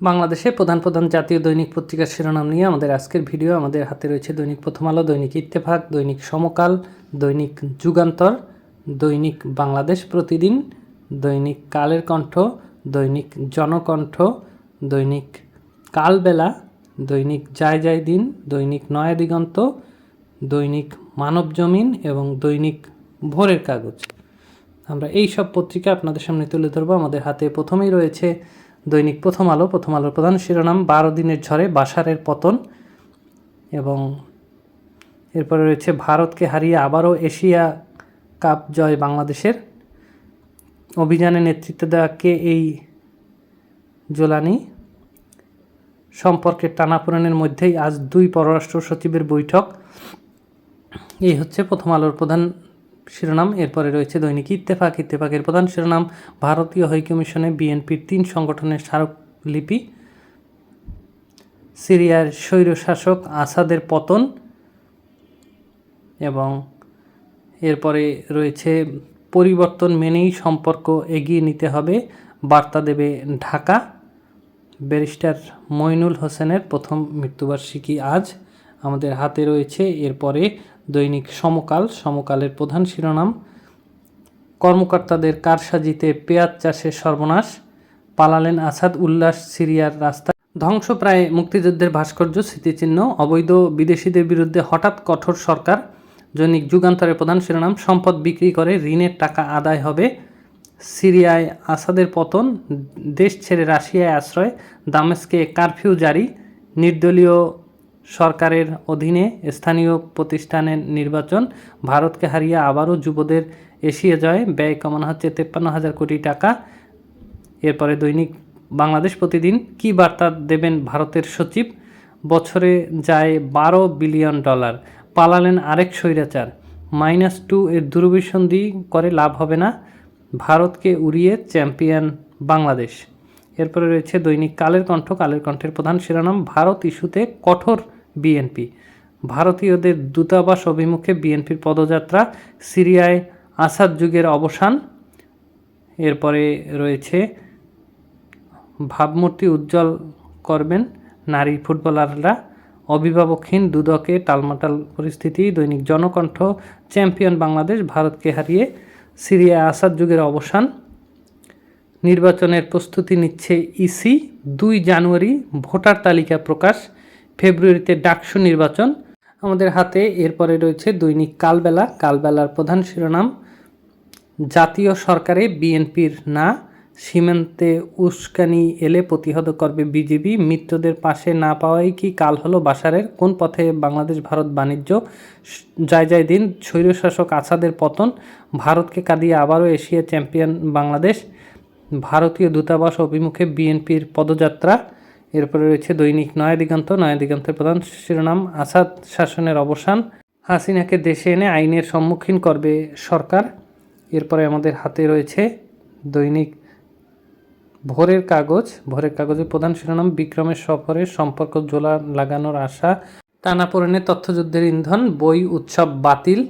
বাংলাদেশের প্রধান প্রধান জাতীয় দৈনিক পত্রিকার শিরোনাম নিয়ে আমাদের আজকের ভিডিও। আমাদের হাতে রয়েছে দৈনিক প্রথম আলো, দৈনিক ইত্তেফাক, দৈনিক সমকাল, দৈনিক যুগান্তর, দৈনিক বাংলাদেশ প্রতিদিন, দৈনিক কালের কণ্ঠ, দৈনিক জনকণ্ঠ, দৈনিক কালবেলা, দৈনিক যায় যায় দিন, দৈনিক নয়া দিগন্ত, দৈনিক মানব জমিন এবং দৈনিক ভোরের কাগজ। আমরা এই সব পত্রিকা আপনাদের সামনে তুলে ধরবো। আমাদের হাতে প্রথমেই রয়েছে দৈনিক প্রথম আলো, প্রথম আলোর প্রধান শিরোনাম, বারো দিনের ঝড়ে বাসারের পতন এবং এরপরে রয়েছে ভারতকে হারিয়ে আবারও এশিয়া কাপ জয় বাংলাদেশের। অভিযানে নেতৃত্ব দেওয়া কে এই জোলানি? সম্পর্কের টানাপোড়েনের মধ্যেই আজ দুই পররাষ্ট্র সচিবের বৈঠক। এই হচ্ছে প্রথম আলোর প্রধান শিরোনাম। এরপরে রয়েছে দৈনিক ইত্তেফাক। ইত্তেফাকের প্রধান শিরোনাম, ভারতীয় হাইকমিশনে বিএনপির তিন সংগঠনের স্মারকলিপি। সিরিয়ার স্বৈরশাসক আসাদের পতন। এবং এরপরে রয়েছে, পরিবর্তন মেনেই সম্পর্ক এগিয়ে নিতে হবে। বার্তা দেবে ঢাকা। ব্যারিস্টার মইনুল হোসেনের প্রথম মৃত্যুবার্ষিকী আজ। আমাদের হাতে রয়েছে। এরপরে দৈনিক সমকাল, সমকালের প্রধান শিরোনাম, কর্মকর্তাদের কারসাজিতে পেঁয়াজ চাষের সর্বনাশ, পালালেন আসাদ উল্লাস সিরিয়ার রাস্তা। ধ্বংসপ্রায় মুক্তিযুদ্ধের ভাস্কর্য, স্মৃতিচিহ্ন, অবৈধ বিদেশিদের বিরুদ্ধে হঠাৎ কঠোর সরকার, দৈনিক যুগান্তরের প্রধান শিরোনাম, সম্পদ বিক্রি করে ঋণের টাকা আদায় হবে। সিরিয়ায় আসাদের পতন, দেশ ছেড়ে রাশিয়ায় আশ্রয়, দামেস্কে কারফিউ জারি, নির্দলীয় সরকারের অধীনে স্থানীয় প্রতিষ্ঠানের নির্বাচন। ভারতকে হারিয়ে আবারও যুবদের এশিয়া জয়। ব্যয় কমানো হচ্ছে তেপ্পান্ন হাজার কোটি টাকা। এরপরে দৈনিক বাংলাদেশ প্রতিদিন কি বার্তা দেবেন ভারতের সচিব? বছরে যায় বারো বিলিয়ন ডলার। পালালেন আরেক স্বৈরাচার। মাইনাস টু এর দূরভিসন্ধি করে লাভ হবে না। ভারতকে উড়িয়ে চ্যাম্পিয়ন বাংলাদেশ। এরপরে রয়েছে দৈনিক কালের কণ্ঠ। কালের কণ্ঠের প্রধান শিরোনাম, ভারত ইস্যুতে কঠোর বিএনপি। ভারতীয়দের দূতাবাস অভিমুখে বিএনপির পদযাত্রা, সিরিয়ায় আসাদ যুগের অবসান, এরপরে রয়েছে ভাবমূর্তি উজ্জ্বল করবেন নারী ফুটবলাররা অভিভাবকহীন দুদকে টালমাটাল পরিস্থিতি, দৈনিক জনকণ্ঠ, চ্যাম্পিয়ন বাংলাদেশ, ভারতকে হারিয়ে সিরিয়া আসাদ যুগের অবসান, নির্বাচনের প্রস্তুতি নিচ্ছে ইসি, দুই জানুয়ারি, ভোটার তালিকা প্রকাশ ফেব্রুয়ারিতে ডাকসু নির্বাচন। আমাদের হাতে এরপরে রয়েছে দৈনিক কালবেলা। কালবেলার প্রধান শিরোনাম, জাতীয় সরকারে বিএনপির না, সীমান্তে উস্কানি এলে প্রতিহত করবে বিজেপি, মিত্রদের পাশে না পাওয়াই কি কাল হলো বাসারের? কোন পথে বাংলাদেশ, ভারত বাণিজ্য? যায় যায় দিন, স্বৈরশাসক আসাদের পতন, ভারতকে কাঁদিয়ে আবারও এশিয়া চ্যাম্পিয়ন বাংলাদেশ, ভারতীয় দূতাবাস অভিমুখে বিএনপির পদযাত্রা। এরপরে রয়েছে দৈনিক নয়া দিগন্ত নয়া দিগন্তের প্রধান শিরোনাম, আসাদ শাসনের অবসান। হাসিনাকে দেশে এনে আইনের সম্মুখীন করবে সরকার। এরপরে আমাদের হাতে রয়েছে দৈনিক ভোরের কাগজ। ভোরের কাগজের প্রধান শিরোনাম, বিক্রমের সফরে সম্পর্ক জোলা লাগানোর আশা। টানাপোড়েনে তথ্যযুদ্ধের ইন্ধন, বই উৎসব বাতিল।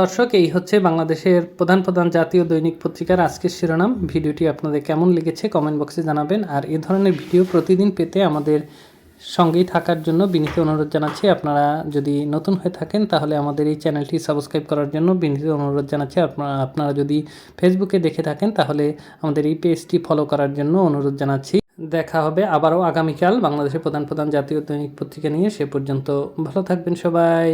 দর্শক, এই হচ্ছে বাংলাদেশের প্রধান প্রধান জাতীয় দৈনিক পত্রিকার আজকের শিরোনাম। ভিডিওটি আপনাদের কেমন লেগেছে কমেন্ট বক্সে জানাবেন। আর এ ধরনের ভিডিও প্রতিদিন পেতে আমাদের সঙ্গেই থাকার জন্য বিনীত অনুরোধ জানাচ্ছি। আপনারা যদি নতুন হয়ে থাকেন, তাহলে আমাদের এই চ্যানেলটি সাবস্ক্রাইব করার জন্য বিনীত অনুরোধ জানাচ্ছি। আপনারা আপনারা যদি ফেসবুকে দেখে থাকেন, তাহলে আমাদের এই পেজটি ফলো করার জন্য অনুরোধ জানাচ্ছি। দেখা হবে আবারও আগামীকাল বাংলাদেশের প্রধান প্রধান জাতীয় দৈনিক পত্রিকা নিয়ে। সে পর্যন্ত ভালো থাকবেন সবাই।